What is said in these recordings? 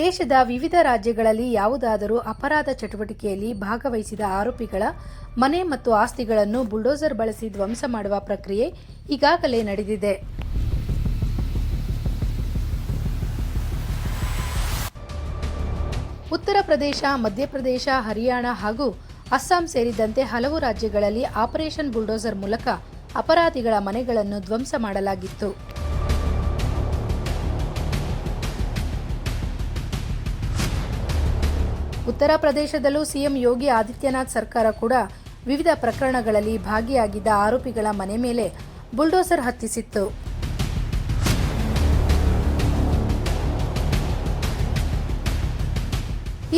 ದೇಶದ ವಿವಿಧ ರಾಜ್ಯಗಳಲ್ಲಿ ಯಾವುದಾದರೂ ಅಪರಾಧ ಚಟುವಟಿಕೆಯಲ್ಲಿ ಭಾಗವಹಿಸಿದ ಆರೋಪಿಗಳ ಮನೆ ಮತ್ತು ಆಸ್ತಿಗಳನ್ನು ಬುಲ್ಡೋಸರ್ ಬಳಸಿ ಧ್ವಂಸ ಮಾಡುವ ಪ್ರಕ್ರಿಯೆ ಈಗಾಗಲೇ ನಡೆದಿದೆ. ಉತ್ತರ ಪ್ರದೇಶ ಮಧ್ಯಪ್ರದೇಶ ಹರಿಯಾಣ ಹಾಗೂ ಅಸ್ಸಾಂ ಸೇರಿದಂತೆ ಹಲವು ರಾಜ್ಯಗಳಲ್ಲಿ ಆಪರೇಷನ್ ಬುಲ್ಡೋಸರ್ ಮೂಲಕ ಅಪರಾಧಿಗಳ ಮನೆಗಳನ್ನು ಧ್ವಂಸ ಮಾಡಲಾಗಿತ್ತು. ಉತ್ತರ ಪ್ರದೇಶದಲ್ಲೂ ಸಿಎಂ ಯೋಗಿ ಆದಿತ್ಯನಾಥ್ ಸರ್ಕಾರ ಕೂಡ ವಿವಿಧ ಪ್ರಕರಣಗಳಲ್ಲಿ ಭಾಗಿಯಾಗಿದ್ದ ಆರೋಪಿಗಳ ಮನೆ ಮೇಲೆ ಬುಲ್ಡೋಸರ್ ಹತ್ತಿಸಿತ್ತು.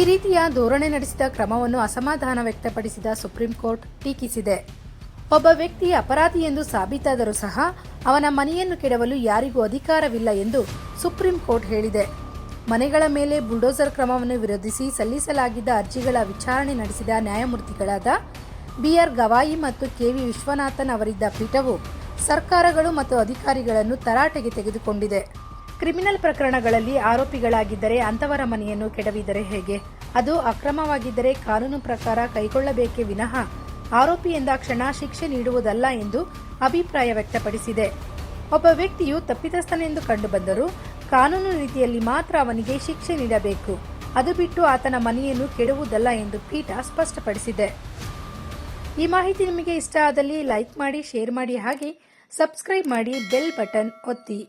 ಈ ರೀತಿಯ ಧೋರಣೆ ನಡೆಸಿದ ಕ್ರಮವನ್ನು ಅಸಮಾಧಾನ ವ್ಯಕ್ತಪಡಿಸಿದ ಸುಪ್ರೀಂ ಕೋರ್ಟ್ ಟೀಕಿಸಿದೆ. ಒಬ್ಬ ವ್ಯಕ್ತಿ ಅಪರಾಧಿ ಎಂದು ಸಾಬೀತಾದರೂ ಸಹ ಅವನ ಮನೆಯನ್ನು ಕೆಡವಲು ಯಾರಿಗೂ ಅಧಿಕಾರವಿಲ್ಲ ಎಂದು ಸುಪ್ರೀಂ ಕೋರ್ಟ್ ಹೇಳಿದೆ. ಮನೆಗಳ ಮೇಲೆ ಬುಲ್ಡೋಸರ್ ಕ್ರಮವನ್ನು ವಿರೋಧಿಸಿ ಸಲ್ಲಿಸಲಾಗಿದ್ದ ಅರ್ಜಿಗಳ ವಿಚಾರಣೆ ನಡೆಸಿದ ನ್ಯಾಯಮೂರ್ತಿಗಳಾದ ಬಿಆರ್ ಗವಾಯಿ ಮತ್ತು ಕೆವಿ ವಿಶ್ವನಾಥನ್ ಅವರಿದ್ದ ಪೀಠವು ಸರ್ಕಾರಗಳು ಮತ್ತು ಅಧಿಕಾರಿಗಳನ್ನು ತರಾಟೆಗೆ ತೆಗೆದುಕೊಂಡಿದೆ. ಕ್ರಿಮಿನಲ್ ಪ್ರಕರಣಗಳಲ್ಲಿ ಆರೋಪಿಗಳಾಗಿದ್ದರೆ ಅಂತವರ ಮನೆಯನ್ನು ಕೆಡವಿದರೆ ಹೇಗೆ? ಅದು ಅಕ್ರಮವಾಗಿದ್ದರೆ ಕಾನೂನು ಪ್ರಕಾರ ಕೈಗೊಳ್ಳಬೇಕೇ ವಿನಃ ಆರೋಪಿ ಎಂದಾಕ್ಷಣ ಶಿಕ್ಷೆ ನೀಡುವುದಲ್ಲ ಎಂದು ಅಭಿಪ್ರಾಯ ವ್ಯಕ್ತಪಡಿಸಿದೆ. ಒಬ್ಬ ವ್ಯಕ್ತಿಯು ತಪ್ಪಿತಸ್ಥನೆಂದು ಕಂಡುಬಂದರೂ ಕಾನೂನು ರೀತಿಯಲ್ಲಿ ಮಾತ್ರ ಅವನಿಗೆ ಶಿಕ್ಷೆ ನೀಡಬೇಕು. ಅದು ಬಿಟ್ಟು ಆತನ ಮನೆಯನ್ನು ಕೆಡುವುದಲ್ಲ ಎಂದು ಪೀಠ ಸ್ಪಷ್ಟಪಡಿಸಿದೆ. ಈ ಮಾಹಿತಿ ನಿಮಗೆ ಇಷ್ಟ ಆದಲ್ಲಿ ಲೈಕ್ ಮಾಡಿ, ಶೇರ್ ಮಾಡಿ ಹಾಗೆ ಸಬ್ಸ್ಕ್ರೈಬ್ ಮಾಡಿ, ಬೆಲ್ ಬಟನ್ ಒತ್ತಿ.